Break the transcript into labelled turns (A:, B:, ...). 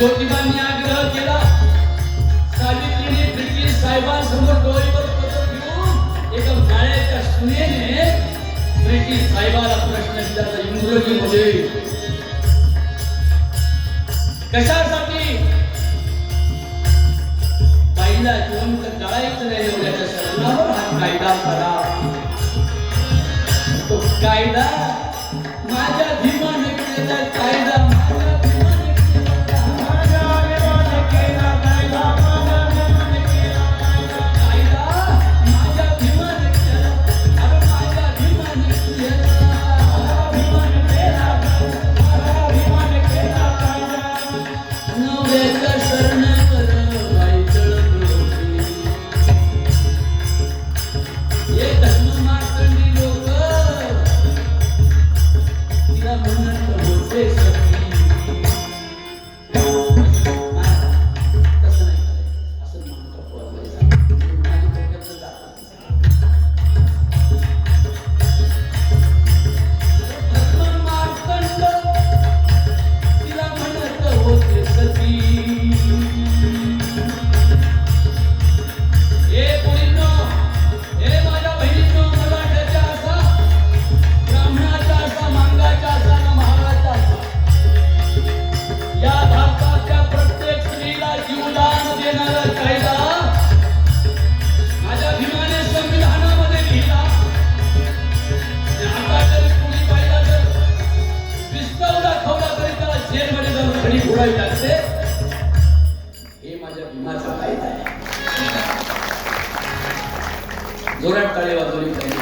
A: ज्योतिबांनी आग्रह केला सावित्रीने ब्रिटिश साहेबांसमोर डोळीवर घेऊन एका गाळ्याच्या सुनेने ब्रिटिश साहेबाला प्रश्न विचारला कशासाठी पहिला जिवंत गाळायचं नाही एवढ्याच्या हा कायदा करा. तो कायदा घडी घोडावी लागते हे माझ्या भीमाचा फायदा आहे. जोरात टाळे वाजवली पाहिजे